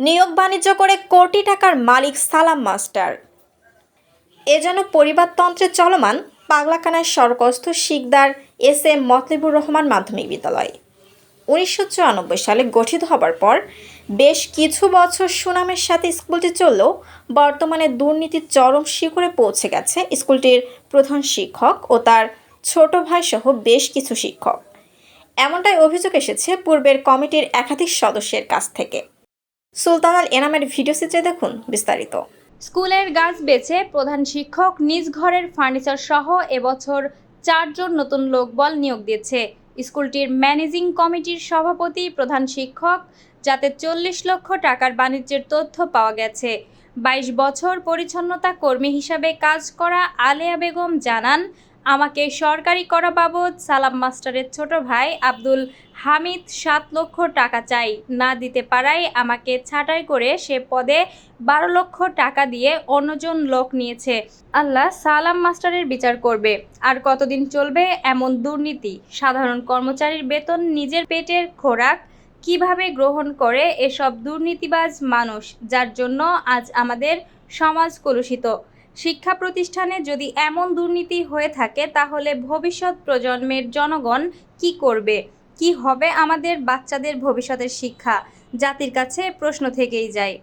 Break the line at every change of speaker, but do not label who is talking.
নিয়োগ বাণিজ্য করে কোটি টাকার মালিক সালাম মাস্টার। এ যেন পরিবারতন্ত্রে চলমান পাগলাকানায় সর্কস্থ শিকদার এস এম মতলিবুর রহমান মাধ্যমিক বিদ্যালয়। উনিশশো চুরানব্বই সালে গঠিত হবার পর বেশ কিছু বছর সুনামের সাথে স্কুলটি চললেও বর্তমানে দুর্নীতির চরম শিখরে পৌঁছে গেছে স্কুলটির প্রধান শিক্ষক ও তার ছোট ভাই সহ বেশ কিছু শিক্ষক। এমনটাই অভিযোগ এসেছে পূর্বের কমিটির একাধিক সদস্যের কাছ থেকে। সুলতানাল এনামের ভিডিও চিত্রে দেখুন বিস্তারিত।
স্কুলের গাছ বেছে প্রধান শিক্ষক নিজ ঘরের ফার্নিচার সহ এবছর চারজন নতুন লোকবল নিয়োগ দিয়েছে স্কুলটির ম্যানেজিং কমিটির সভাপতি প্রধান শিক্ষক, যাতে চল্লিশ লক্ষ টাকার বাণিজ্যের তথ্য পাওয়া গেছে। বাইশ বছর পরিচ্ছন্নতা কর্মী হিসাবে কাজ করা আলেয়া বেগম জানান আমাকে সরকারি করা বাবদ সালাম মাস্টারের ছোট ভাই আব্দুল হামিদ সাত লক্ষ টাকা চাই। না দিতে পারায় আমাকে ছাঁটাই করে সে পদে বারো লক্ষ টাকা দিয়ে অন্যজন লোক নিয়েছে। আল্লাহ সালাম মাস্টারের বিচার করবে। আর কতদিন চলবে এমন দুর্নীতি? সাধারণ কর্মচারীর বেতন নিজের পেটের খোরাক কীভাবে গ্রহণ করে এসব দুর্নীতিবাজ মানুষ, যার জন্য আজ আমাদের সমাজ কলুষিত? শিক্ষা প্রতিষ্ঠানে যদি এমন দুর্নীতি হয়ে থাকে, তাহলে ভবিষ্যৎ প্রজন্মের জনগণ কি করবে? কি হবে আমাদের বাচ্চাদের ভবিষ্যতের শিক্ষা? জাতির কাছে প্রশ্ন থেকেই যায়।